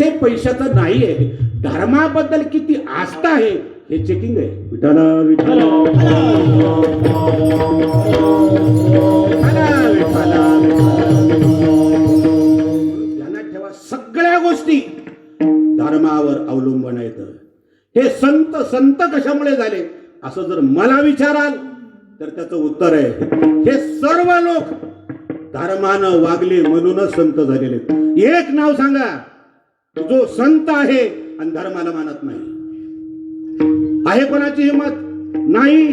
विषय पैशाचा नाही आहे धर्माबद्दल किती आस्था आहे हे चेकिंग आहे. विठ्ठल विठ्ठल ध्यानात ठेवा सगळ्या गोष्टी धर्मावर अवलंबून आहेत. हे संत संत कशामुळे झाले? असं जर मला विचाराल तर त्याचं उत्तर आहे हे सर्व लोक धर्मानं वागले म्हणूनच संत झालेले एक नाव सांगा जो संत आहे आणि धर्माला मानत नाही. आहे कोणाची हिंमत नाही.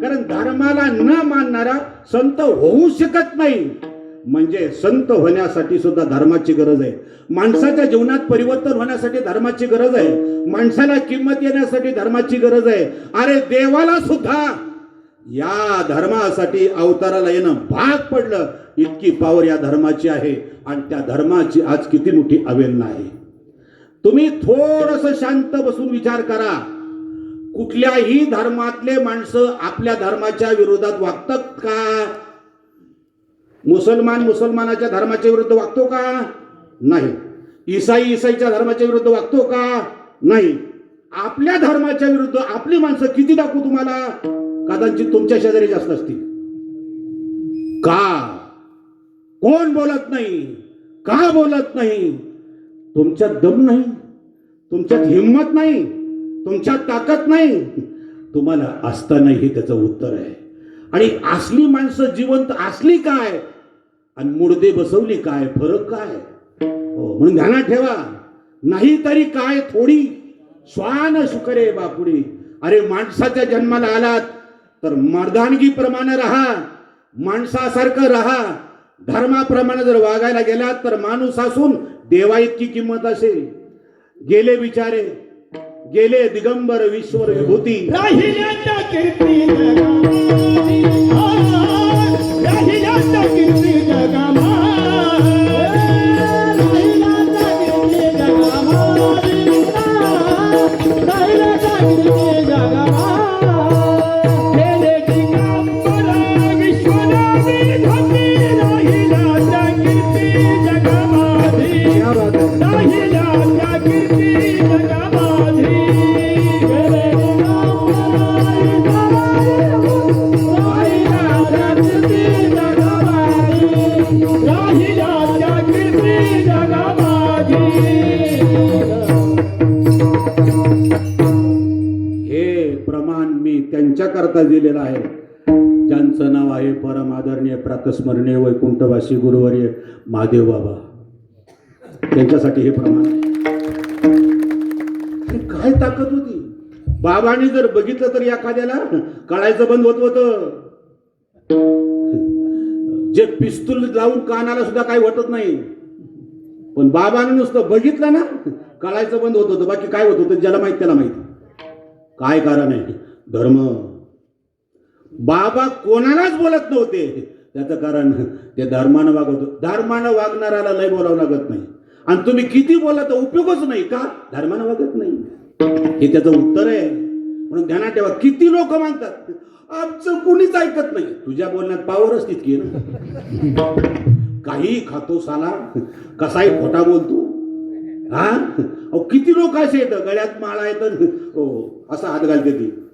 कारण धर्माला न मानणारा संत होऊ शकत नाही. म्हणजे संत होण्यासाठी सुद्धा धर्माची गरज आहे. माणसाच्या जीवनात परिवर्तन होण्यासाठी धर्माची गरज आहे. माणसाला किंमत येण्यासाठी धर्माची गरज आहे. अरे देवाला सुद्धा या धर्मासाठी अवताराला येणं भाग पडलं. इतकी पावर या धर्माची आहे. आणि त्या धर्माची आज किती मोठी अवेलना आहे. तुम्ही थोडस शांत बसून विचार करा. कुठल्याही धर्मातले माणसं आपल्या धर्माच्या विरोधात वागतात का? मुसलमान मुसलमानाच्या धर्माच्या विरुद्ध वागतो का? नाही. ईसाई ईसाईच्या धर्माच्या विरुद्ध वागतो का? नाही. आपल्या धर्माच्या विरुद्ध आपली माणसं किती दाखवू तुम्हाला? कदाचित तुमच्या शेजारी जास्त असतील. का? कोण बोलत नाही? का बोलत नाही? तुमच्यात दम नाही तुमच्यात हिंमत नाही तुमच्यात ताकद नाही. तुम्हाला असताना हे त्याचं उत्तर आहे. आणि असली माणसं जिवंत असली काय? आणि मुडदे बसवली काय? फरक काय? हो म्हणून ध्यानात ठेवा. नाही तरी काय थोडी? श्वान शुकरे बापुडी. अरे माणसाच्या जन्माला आलात तर मर्दानगीप्रमाणे राहा. माणसासारखं राहा. धर्माप्रमाणे जर वागायला गेलात तर माणूस असून देवा इतकी किंमत असेल. गेले विचारे गेले दिगंबर विश्वर विभूती. राहिल्याच्या त्यांच्याकरता दिलेला आहे. ज्यांचं नाव आहे परम आदरणीय प्रातस्मरणीय वैकुंठवासी गुरुवर्य महादेव बाबा. त्यांच्यासाठी हे प्रमाण आहे. काय ताकद होती? बाबांनी जर बघितलं तर एखाद्याला कळायचं बंद होत होतं. जे पिस्तूल लावून कानाला सुद्धा काही वाटत नाही. पण बाबाने नुसतं बघितलं ना कळायचं बंद होत होतं. बाकी काय होत होतं? ज्याला माहीत त्याला माहिती. काय कारण आहे? धर्म. बाबा कोणालाच बोलत नव्हते. त्याचं कारण ते धर्मानं वागवतो. धर्मानं वागणाऱ्याला लय बोलावं लागत नाही. आणि तुम्ही किती बोला तर उपयोगच नाही का? धर्मानं वागत नाही. हे त्याचं उत्तर आहे. म्हणून ध्यानात ठेवा. किती लोक मानतात? आमचं कुणीच ऐकत नाही. तुझ्या बोलण्यात पावरच तितकी काही खातो साला. कसाही खोटा बोलतो. हा? अहो किती लोक असे येतं गळ्यात माळा येतं हो असा हात घालते ती.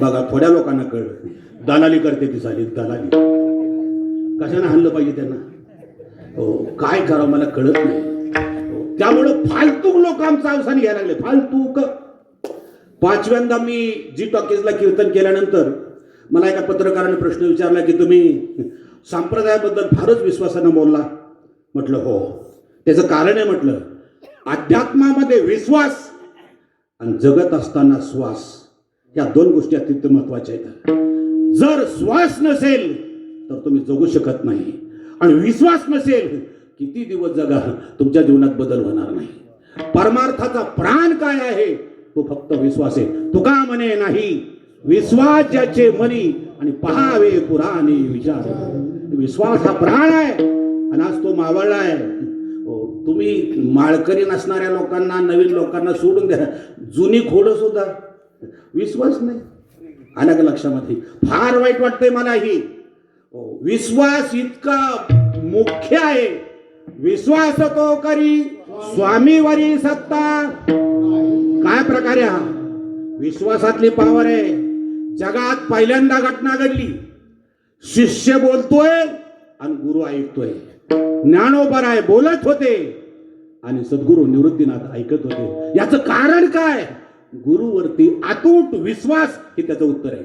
बघा थोड्या लोकांना कळलं. दलाली करते ती झाली दलाली. कशाने हल्लं पाहिजे त्यांना? हो काय करावं मला कळत नाही. हो, त्यामुळं फालतूक लोक आमचा अवसान घ्यायला लागले. फालतूक पाचव्यांदा मी जी टॉकीजला कीर्तन केल्यानंतर मला एका पत्रकाराने प्रश्न विचारला की तुम्ही संप्रदायाबद्दल फारच विश्वासानं बोलला? म्हटलं हो. त्याचं कारण आहे म्हटलं अध्यात्मामध्ये विश्वास आणि जगत असताना श्वास. या दोन गोष्टी अत्यंत महत्त्वाच्या आहेत. जर श्वास नसेल तर तुम्ही जगू शकत नाही. आणि विश्वास नसेल किती दिवस जगा तुमच्या जीवनात बदल होणार नाही. परमार्थाचा प्राण काय आहे तो फक्त विश्वास आहे. तुका म्हणे नाही विश्वास ज्याचे मनी आणि पहावे पुराणे विचार. विश्वास हा प्राण आहे आणि आज तो मावळला आहे. हो, तुम्ही माळकरी नसणाऱ्या लोकांना नवीन लोकांना सोडून द्या. जुनी खोडं सुद्धा. विश्वास नाही. आलं का लक्षामध्ये. फार वाईट वाटतंय मला ही विश्वास इतका मुख्य आहे. विश्वास तो करी स्वामीवरी सत्ता. काय प्रकारे हा? विश्वासातली पावर आहे. जगात पहिल्यांदा घटना घडली. शिष्य बोलतोय आणि गुरु ऐकतोय. ज्ञानोबराय बोलत होते. आणि सद्गुरु निवृत्तीनाथ ऐकत होते. याचं कारण काय? गुरुवरती आतूट विश्वास हे त्याचं उत्तर आहे.